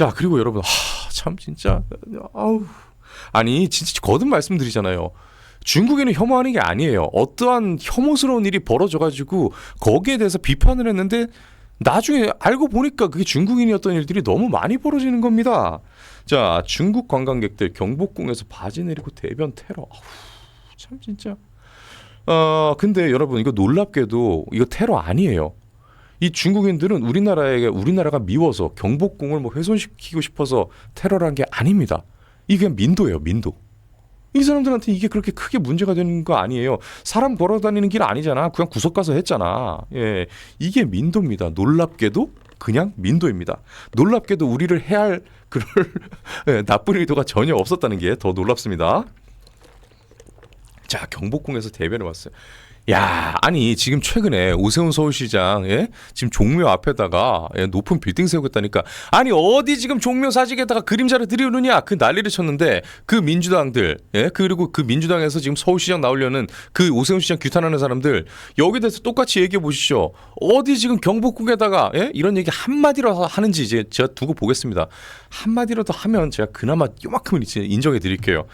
자 그리고 여러분 하, 참 진짜 아우 아니 진짜 거듭 말씀드리잖아요. 중국인을 혐오하는 게 아니에요. 어떠한 혐오스러운 일이 벌어져 가지고 거기에 대해서 비판을 했는데 나중에 알고 보니까 그게 중국인이었던 일들이 너무 많이 벌어지는 겁니다. 자 중국 관광객들 경복궁에서 바지 내리고 대변 테러. 아우, 참 진짜. 어 근데 여러분 이거 놀랍게도 이거 테러 아니에요. 이 중국인들은 우리나라에게 우리나라가 미워서 경복궁을 뭐 훼손시키고 싶어서 테러를 한 게 아닙니다. 이게 민도예요, 민도. 이 사람들한테 이게 그렇게 크게 문제가 되는 거 아니에요. 사람 걸어 다니는 길 아니잖아. 그냥 구석 가서 했잖아. 예. 이게 민도입니다. 놀랍게도 그냥 민도입니다. 놀랍게도 우리를 해할 그럴 예, 나쁜 의도가 전혀 없었다는 게 더 놀랍습니다. 자, 경복궁에서 대변을 왔어요. 야, 아니 지금 최근에 오세훈 서울시장 예? 지금 종묘 앞에다가 예, 높은 빌딩 세우겠다니까 아니 어디 지금 종묘 사직에다가 그림자를 들이우느냐 그 난리를 쳤는데 그 민주당들 예? 그리고 그 민주당에서 지금 서울시장 나오려는 그 오세훈 시장 규탄하는 사람들 여기 대해서 똑같이 얘기해 보시죠 어디 지금 경복궁에다가 예? 이런 얘기 한마디로 하는지 이제 제가 두고 보겠습니다 한마디라도 하면 제가 그나마 요만큼은 인정해 드릴게요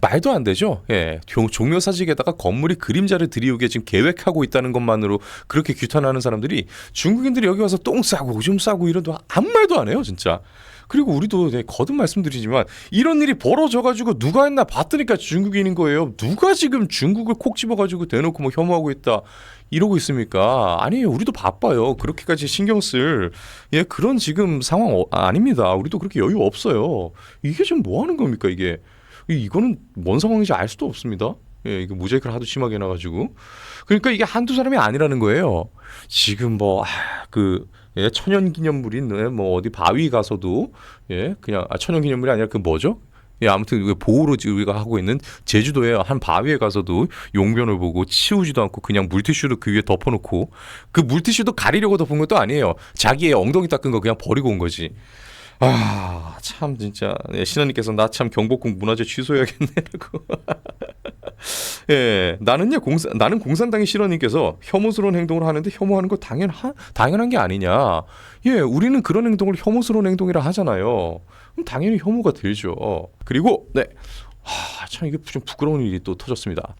말도 안 되죠. 예. 종- 종묘 사직에다가 건물이 그림자를 들이우게 지금 계획하고 있다는 것만으로 그렇게 규탄하는 사람들이 중국인들이 여기 와서 똥 싸고 오줌 싸고 이런도 아무 말도 안 해요, 진짜. 그리고 우리도 네, 거듭 말씀드리지만 이런 일이 벌어져가지고 누가 했나 봤더니까 중국인인 거예요. 누가 지금 중국을 콕 집어가지고 대놓고 뭐 혐오하고 있다 이러고 있습니까? 아니에요. 우리도 바빠요. 그렇게까지 신경 쓸 예, 그런 지금 상황 어, 아닙니다. 우리도 그렇게 여유 없어요. 이게 지금 뭐 하는 겁니까 이게? 이- 이거는 뭔 상황인지 알 수도 없습니다. 예, 이거 모자이크를 하도 심하게 해놔가지고. 그러니까 이게 한두 사람이 아니라는 거예요. 지금 뭐, 아, 그, 예, 천연 기념물인, 예, 뭐, 어디 바위 가서도, 예, 그냥, 아, 천연 기념물이 아니라 그 뭐죠? 예, 아무튼 그 보호로 지- 우리가 하고 있는 제주도의 한 바위에 가서도 용변을 보고 치우지도 않고 그냥 물티슈로 그 위에 덮어놓고 그 물티슈도 가리려고 덮은 것도 아니에요. 자기의 엉덩이 닦은 거 그냥 버리고 온 거지. 아, 참 진짜 예, 신하님께서 나 참 경복궁 문화재 취소해야겠네라고. 예, 나는요 공산 나는 공산당의 실원님께서 혐오스러운 행동을 하는데 혐오하는 거 당연 당연한 게 아니냐. 예, 우리는 그런 행동을 혐오스러운 행동이라 하잖아요. 그럼 당연히 혐오가 들죠. 그리고 네, 하, 참 이게 좀 부끄러운 일이 또 터졌습니다.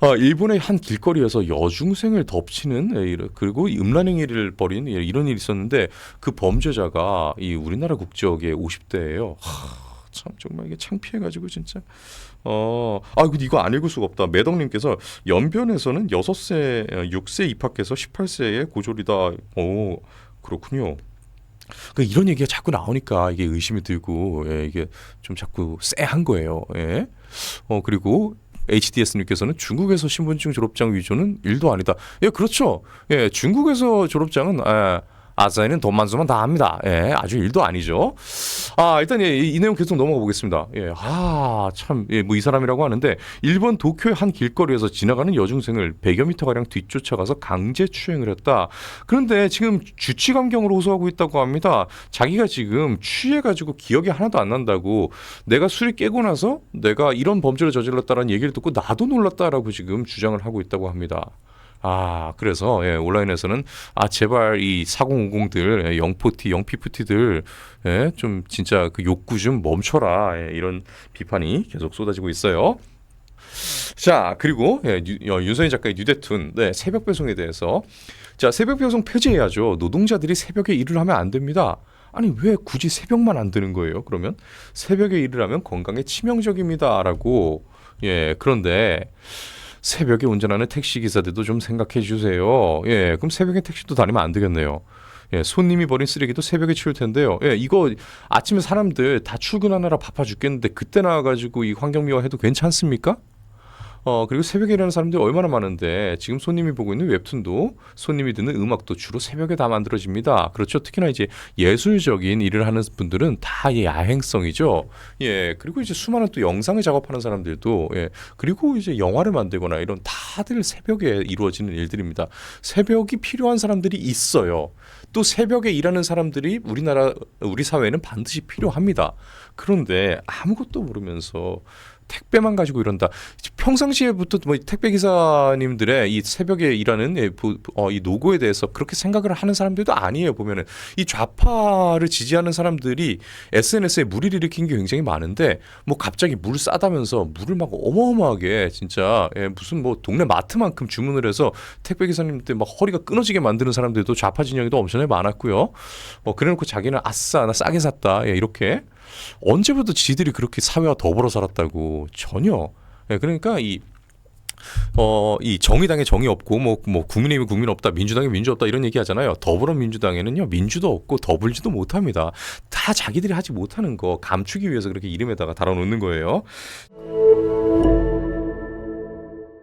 어, 일본의 한 길거리에서 여중생을 덮치는 예, 그리고 이 음란 행위를 벌인 예, 이런 일이 있었는데 그 범죄자가 이 우리나라 국적의 50대예요. 참 정말 이게 창피해가지고 진짜 어, 아, 근데 이거 안 읽을 수가 없다. 매덕님께서 연변에서는 6세, 어, 6세 입학해서 18세에 고졸이다. 오, 그렇군요. 그 이런 얘기가 자꾸 나오니까 이게 의심이 들고 예, 이게 좀 자꾸 쎄한 거예요. 예. 어 그리고 HDS님께서는 중국에서 신분증 졸업장 위조는 일도 아니다. 예, 그렇죠. 예, 중국에서 졸업장은 예, 아사히는 돈만 주면 다 합니다. 예, 아주 일도 아니죠. 아, 일단 예, 이, 이 내용 계속 넘어가 보겠습니다. 예, 아, 참, 예, 뭐 이 사람이라고 하는데 일본 도쿄의 한 길거리에서 지나가는 여중생을 100여 미터 가량 뒤쫓아가서 강제 추행을 했다. 그런데 지금 주치감경으로 호소하고 있다고 합니다. 자기가 지금 취해가지고 기억이 하나도 안 난다고 내가 술이 깨고 나서 내가 이런 범죄를 저질렀다라는 얘기를 듣고 나도 놀랐다라고 지금 주장을 하고 있다고 합니다. 아, 그래서 예, 온라인에서는 아 제발 이 4050들 예, 영포티, 영피프티들 예, 좀 진짜 그 욕구 좀 멈춰라 예, 이런 비판이 계속 쏟아지고 있어요. 자 그리고 예, 유, 어, 윤선희 작가의 뉴데툰 네, 새벽 배송에 대해서 자 새벽 배송 폐지해야죠. 노동자들이 새벽에 일을 하면 안 됩니다. 아니 왜 굳이 새벽만 안 되는 거예요? 그러면 새벽에 일을 하면 건강에 치명적입니다라고 예 그런데 새벽에 운전하는 택시 기사들도 좀 생각해 주세요. 예 그럼 새벽에 택시도 다니면 안 되겠네요. 예, 손님이 버린 쓰레기도 새벽에 치울 텐데요. 예, 이거 아침에 사람들 다 출근하느라 바빠 죽겠는데 그때 나와가지고 이 환경미화 해도 괜찮습니까? 어 그리고 새벽에 일하는 사람들이 얼마나 많은데 지금 손님이 보고 있는 웹툰도 손님이 듣는 음악도 주로 새벽에 다 만들어집니다. 그렇죠. 특히나 이제 예술적인 일을 하는 분들은 다이 야행성이죠. 예 그리고 이제 수많은 또 영상을 작업하는 사람들도 예 그리고 이제 영화를 만들거나 이런 다들 새벽에 이루어지는 일들입니다. 새벽이 필요한 사람들이 있어요. 또 새벽에 일하는 사람들이 우리나라 우리 사회에는 반드시 필요합니다. 그런데 아무것도 모르면서 택배만 가지고 이런다. 평상시에부터 뭐 택배 기사님들의 이 새벽에 일하는 이 부- 어, 이 노고에 대해서 그렇게 생각을 하는 사람들도 아니에요. 보면은 이 좌파를 지지하는 사람들이 SNS에 무리를 일으킨 게 굉장히 많은데 뭐 갑자기 물 싸다면서 물을 막 어마어마하게 진짜 예, 무슨 뭐 동네 마트만큼 주문을 해서 택배 기사님들 막 허리가 끊어지게 만드는 사람들도 좌파 진영에도 엄청나게 많았고요. 어 그래놓고 자기는 아싸 나 싸게 샀다 예, 이렇게 언제부터 지들이 그렇게 사회와 더불어 살았다고 전혀 예, 그러니까 이 어, 이 정의당에 정의 없고 뭐, 뭐 국민의힘이 국민 없다, 민주당에 민주 없다 이런 얘기 하잖아요. 더불어민주당에는요 민주도 없고 더불지도 못합니다. 다 자기들이 하지 못하는 거 감추기 위해서 그렇게 이름에다가 달아놓는 거예요.